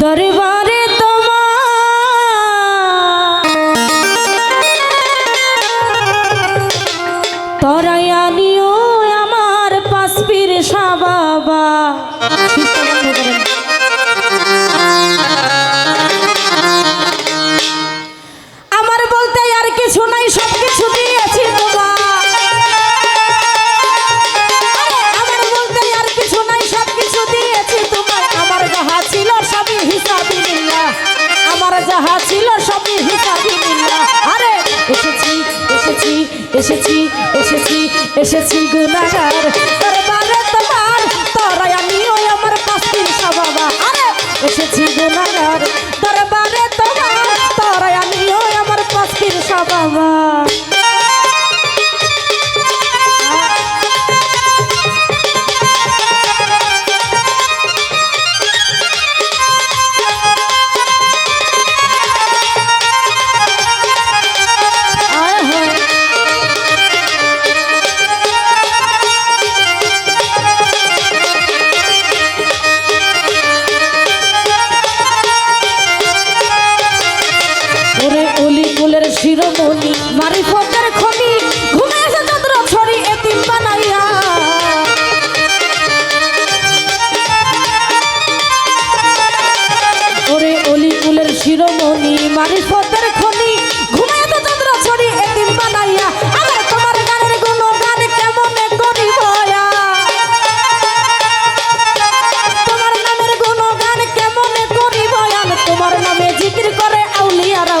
দরবারে যাহা ছিল সবই হিসাবি আরে, এসেছি এসেছি এসেছি এসেছি এসেছি গুনাগার দরবারে তোমার তোরাই আমি ওই আমার পাস্তির বাবা আরে, এসেছি গুনাগার দরবারে তোমার তোরাই আমি ওই আমার পাস্তির বাবা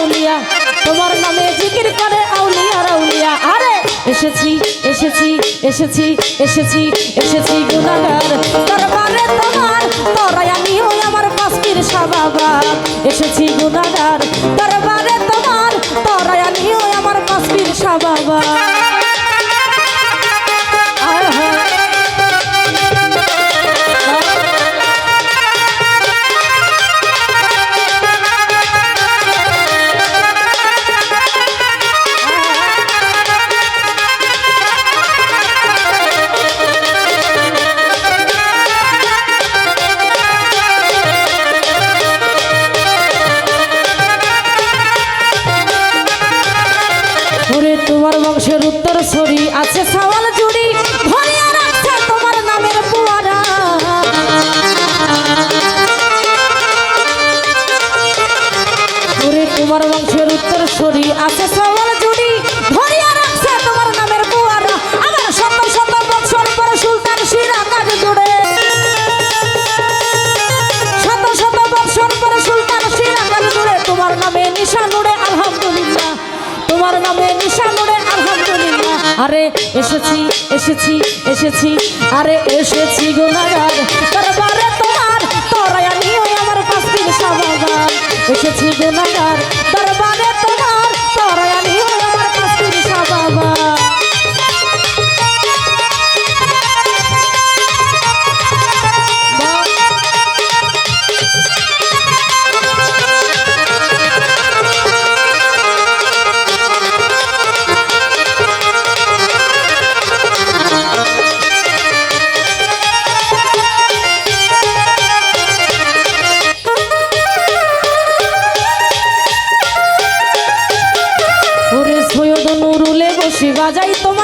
আউলিয়া, তোমার নামে জিকির করে আউলিয়া রাউলিয়া। আরে, এসেছি এসেছি এসেছি এসেছি এসেছি গুনাগার দরবারে তোমার বংশের উত্তর ছড়ি আছে সওয়াল জুড়ি। ভরিয়া রাখছে তোমার নামের পুয়ারা। ওরে, তোমার বংশের উত্তর ছড়ি আছে সওয়াল জুড়ি। ভরিয়া রাখছে তোমার নামের পুয়ারা। আমার শত শত বছর পর সুলতান সিরাকার জুড়ে শত শত বছর পরে সুলতান সিরাকার জুড়ে তোমার নামে নিশান আরে এসেছি এসেছি এসেছি আরে এসেছি দরবারে বাজাই তোমার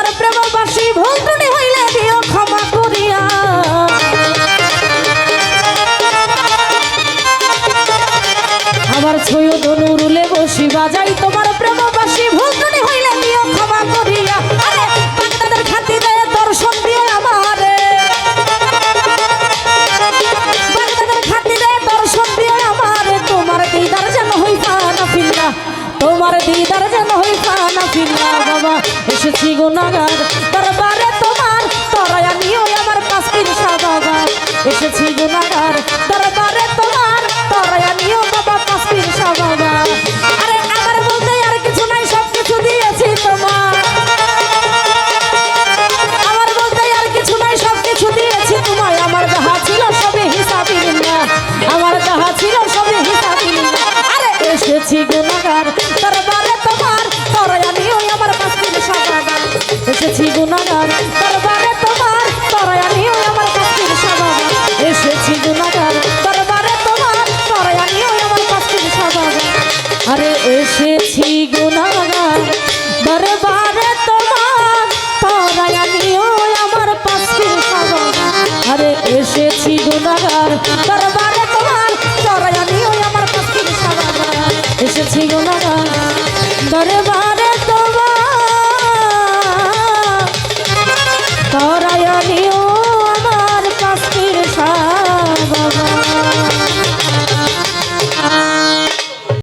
তোমার দিদার যেন হই না ফিরা বাবা। এসেছি গুণাগার দরবারে তোমার। তোরাই আমি ওই আমার পাস্তির বাবা। এসেছি গুনাগার